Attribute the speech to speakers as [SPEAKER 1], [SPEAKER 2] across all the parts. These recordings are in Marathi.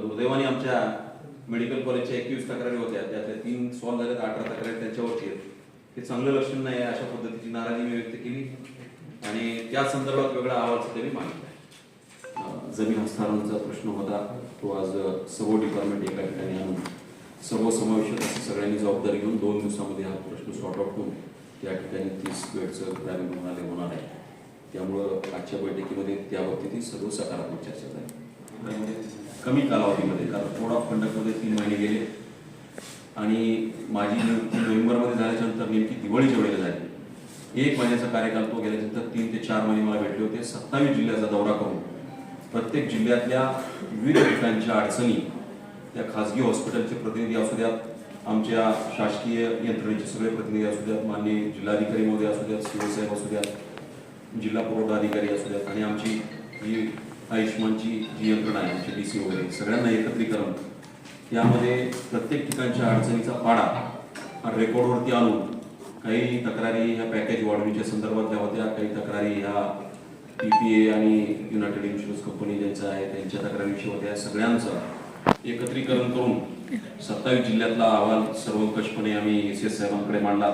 [SPEAKER 1] दुर्दैवाने आमच्या मेडिकल कॉलेजच्या एकवीस तक्रारी होत्या. त्यातल्या तीन सॉल्व्ह झाल्यात अठरा तक्रारी त्यांच्यावरती आहेत. हे चांगलं लक्षण नाही आहे अशा पद्धतीची नाराजी मी व्यक्त केली. आणि त्या संदर्भात वेगळा अहवाल सुद्धा मी मागितला जमीन हस्तांतरणाचा प्रश्न होता. तो आज सर्व डिपार्टमेंट एका ठिकाणी आणून सर्व समावेशक असं सगळ्यांनी जबाबदारी घेऊन दोन दिवसामध्ये हा प्रश्न सॉर्ट आउट होऊन त्या ठिकाणी तीस बेडचं ग्रामीण रुग्णालय होणार आहे. त्यामुळं आजच्या बैठकीमध्ये त्या बाबतीतही सर्व सकारात्मक चर्चा झाली. कमी कालावधीमध्ये कारण कोड ऑफ कंडक्टमध्ये तीन महिने गेले. आणि माझी नियुक्ती नोव्हेंबरमध्ये झाल्याच्यानंतर नेमकी दिवाळीच्या वेळेला झाली एक महिन्याचा कार्यकाल तो गेल्यानंतर तीन ते चार महिने मला भेटले होते. सत्तावीस जिल्ह्याचा दौरा करून प्रत्येक जिल्ह्यातल्या विविध ठिकाणच्या अडचणी त्या खासगी हॉस्पिटलचे प्रतिनिधी असू द्यात आमच्या शासकीय यंत्रणेचे सगळे प्रतिनिधी असू द्यात मान्य जिल्हाधिकारी महोदय असू द्यात सीओ साहेब असू द्यात जिल्हा पुरवठा अधिकारी असू द्यात आणि आमची जी आयुष्मानची जी यंत्रणा आहे डी सी वगैरे सगळ्यांना एकत्रीकरण. यामध्ये प्रत्येक ठिकाणच्या अडचणीचा पाडा हा रेकॉर्डवरती आणून काही तक्रारी ह्या पॅकेज वाढवण्याच्या संदर्भातल्या होत्या काही तक्रारी ह्या टी पी ए आणि युनायटेड इन्शुरन्स कंपनी ज्यांचा आहे त्यांच्या तक्रारीविषयी होत्या सगळ्यांचं एकत्रीकरण करून सत्तावीस जिल्ह्यातला अहवाल सर्वंकषपणे आम्ही एस एस साहेबांकडे मांडला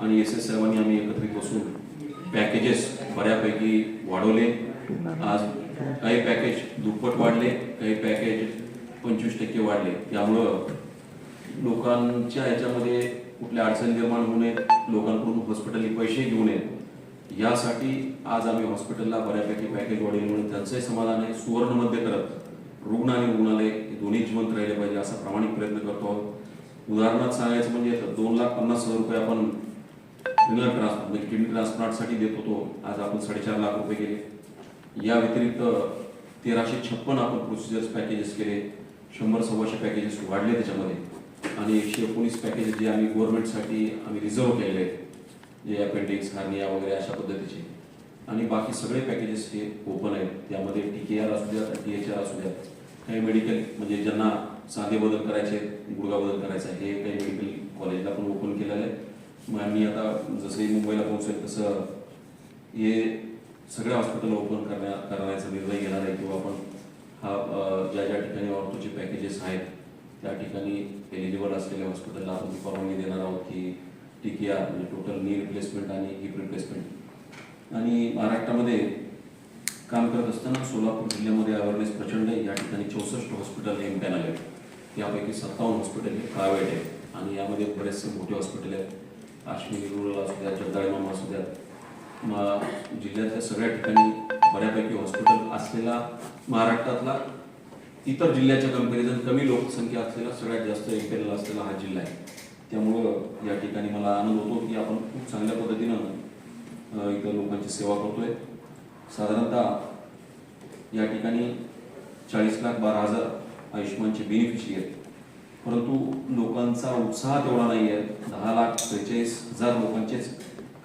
[SPEAKER 1] आणि एस एस साहेबांनी आम्ही एकत्रित बसून पॅकेजेस बऱ्यापैकी वाढवले. आज काही पॅकेज दुप्पट वाढले काही पॅकेज पंचवीस टक्के वाढले. त्यामुळं लोकांच्या ह्याच्यामध्ये कुठल्या अडचणी निर्माण होऊ नयेत लोकांकडून हॉस्पिटलने पैसे घेऊ नयेत. यासाठी आज आम्ही हॉस्पिटलला बऱ्यापैकी पॅकेज वाढेल म्हणून त्यांचंही समाधान आहे. सुवर्णमध्ये करत रुग्ण आणि रुग्णालय हे दोन्ही जिवंत राहिले पाहिजे असा प्रामाणिक प्रयत्न करतो आहोत. उदाहरणार्थ सांगायचं म्हणजे तर दोन लाख पन्नास हजार रुपये आपण रिनल ट्रान्सप्लांट म्हणजे किडनी ट्रान्सप्लांटसाठी देत होतो. आज आपण साडेचार लाख रुपये गेले. या व्यतिरिक्त तेराशे छप्पन आपण प्रोसिजर्स पॅकेजेस केले. शंभर सव्वाशे पॅकेजेस वाढले त्याच्यामध्ये. आणि एकशे एकोणीस पॅकेजेस जे आम्ही गव्हर्नमेंटसाठी आम्ही रिझर्व केलेले आहेत. जे अपेंडिक्स हार्निया वगैरे अशा पद्धतीचे. आणि बाकी सगळे पॅकेजेस हे ओपन आहेत. त्यामध्ये टी के आर असू द्या टी एच आर असू द्या. काही मेडिकल म्हणजे ज्यांना साधे बदल करायचे गुडगा गुडघा बदल करायचा आहे हे काही मेडिकल कॉलेजला पण ओपन केलेलं आहे. मग आम्ही आता जसंही मुंबईला पोहोचेल तसं हे सगळ्या हॉस्पिटल ओपन करण्या करण्याचा निर्णय घेणार आहे किंवा आपण हा ज्या ज्या ठिकाणी ऑर्थोचे पॅकेजेस आहेत त्या ठिकाणी एलिजिबल असलेल्या हॉस्पिटलला आपण ती परवानगी देणार आहोत की टी के आर म्हणजे टोटल नी रिप्लेसमेंट आणि हिप रिप्लेसमेंट आणि महाराष्ट्रामध्ये काम करत असताना सोलापूर जिल्ह्यामध्ये अवेअरनेस प्रचंड आहे. या ठिकाणी चौसष्ट हॉस्पिटल एम पॅनल आहेत यापैकी सत्तावन्न हॉस्पिटल हे प्रायव्हेट आहेत. आणि यामध्ये बरेचसे मोठे हॉस्पिटल आहेत. अश्विनी रुरल असू द्या जगदाळे मामा असू द्यात जिल्ह्यातल्या सगळ्या ठिकाणी बऱ्यापैकी हॉस्पिटल असलेला महाराष्ट्रातला इतर जिल्ह्याच्या कंपॅरिझन कमी लोकसंख्या असलेला सगळ्यात जास्त एकेरला असलेला हा जिल्हा आहे. त्यामुळं या ठिकाणी मला आनंद होतो की आपण खूप चांगल्या पद्धतीनं इतर लोकांची सेवा करतोय. साधारणतः या ठिकाणी चाळीस लाख बारा हजार आयुष्यमानचे बेनिफिशरी आहेत. परंतु लोकांचा उत्साह तेवढा नाही आहे दहा लाख त्रेचाळीस हजार लोकांचेच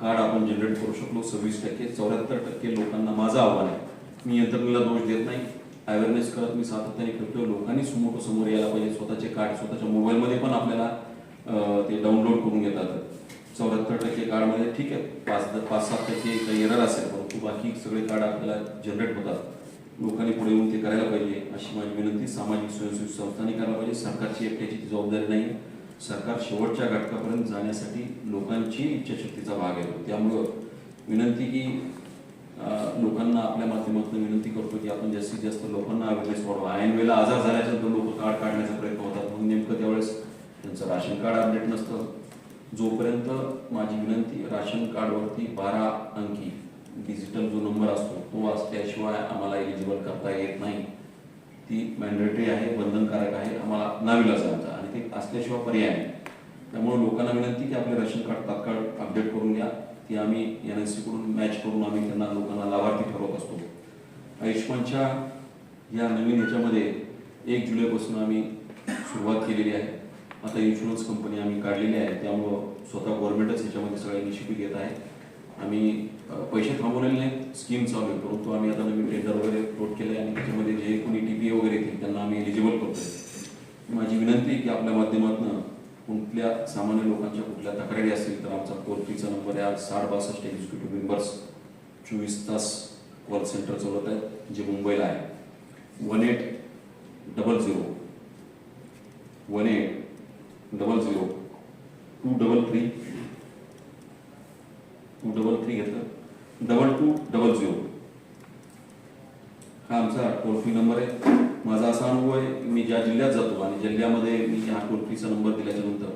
[SPEAKER 1] कार्ड आपण जनरेट करू शकलो. सव्वीस टक्के चौऱ्याहत्तर टक्के लोकांना माझं आव्हान आहे. मी यंत्रणेला दोष देत नाही. अवेअरनेस करत मी सातत्याने करतोय. लोकांनी समोर समोर यायला पाहिजे. स्वतःचे कार्ड स्वतःच्या मोबाईलमध्ये पण आपल्याला ते डाउनलोड करून घेतात. चौऱ्याहत्तर टक्के कार्डमध्ये ठीक आहे. पाच पाच सात टक्के काही एरर असेल परंतु बाकी सगळे कार्ड आपल्याला जनरेट होतात. लोकांनी पुढे येऊन ते करायला पाहिजे अशी माझी विनंती. सामाजिक स्वयंसेवी संस्थांनी करायला पाहिजे. सरकारची एकट्याची जबाबदारी नाही. सरकार शेवटच्या घटकापर्यंत जाण्यासाठी लोकांची इच्छाशक्तीचा भाग आहे. त्यामुळं विनंती की लोकांना आपल्या माध्यमातून विनंती करतो की आपण जास्तीत जास्त लोकांना अवेअरनेस वाढवा. ऐन वेळेला आजार झाल्याच्यानंतर लोक कार्ड काढण्याचा प्रयत्न होतात. म्हणून नेमकं त्यावेळेस त्यांचं राशन कार्ड अपडेट नसतं. जोपर्यंत माझी विनंती राशन कार्डवरती बारा अंकी डिजिटल जो नंबर असतो तो असल्याशिवाय आम्हाला एलिजिबल करता येत नाही. ती मॅन्डेटरी आहे बंधनकारक आहे आम्हाला नाविलाज आहे. ते असल्याशिवाय पर्याय नाही. त्यामुळे लोकांना विनंती की आपले रेशन कार्ड तात्काळ अपडेट करून घ्या ती आम्ही एन एसकडून मॅच करून आम्ही त्यांना लोकांना लाभार्थी ठरवत असतो. आयुष्मानच्या या नवीन ह्याच्यामध्ये एक जुलैपासून आम्ही सुरुवात केलेली आहे. आता इन्शुरन्स कंपनी आम्ही काढलेली आहे. त्यामुळं स्वतः गव्हर्नमेंटच ह्याच्यामध्ये सगळ्या इनिशिएटिव्ह घेत आहे. आम्ही पैसे थांबवलेले नाही स्कीम चालू आहे. परंतु आम्ही आता नवीन टेंडर वगैरे फ्लोट केले आणि त्याच्यामध्ये जे कोणी टी पी वगैरे येतील त्यांना आम्ही एलिजिबल करतो माझी विनंती की आपल्या माध्यमातून कुठल्या सामान्य लोकांच्या कुठल्या तक्रारी असतील तर आमचा टोल फ्रीचा नंबर आहे. आज साठ बासष्ट एक्झिक्युटिव्ह मेंबर्स चोवीस तास कॉल सेंटर चालवत आहे जे मुंबईला आहे. One eight double zero one eight double zero two double three two double three घेतलं. डबल टू डबल झिरो हा आमचा टोल फ्री नंबर आहे. माझा असा अनुभव आहे मी ज्या जिल्ह्यात जातो आणि जिल्ह्यामध्ये मी हा टोल फ्रीचा नंबर दिल्याच्या नंतर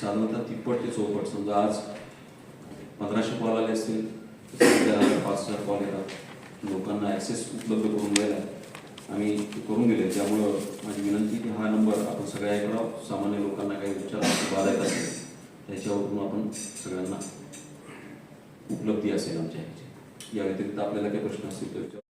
[SPEAKER 1] साधारणतः तिप्पट ते चौपट समजा आज पंधराशे कॉल आले असतील पाच हजार कॉल येतात लोकांना ॲक्सेस उपलब्ध करून द्यायला आम्ही ते करून दिले त्यामुळं माझी विनंती की हा नंबर आपण सगळ्या करावं सामान्य लोकांना काही विचार बाधायत असेल त्याच्यावरून आपण सगळ्यांना उपलब्धी असेल आमच्या ह्याची. या व्यतिरिक्त आपल्याला काही प्रश्न असतील तर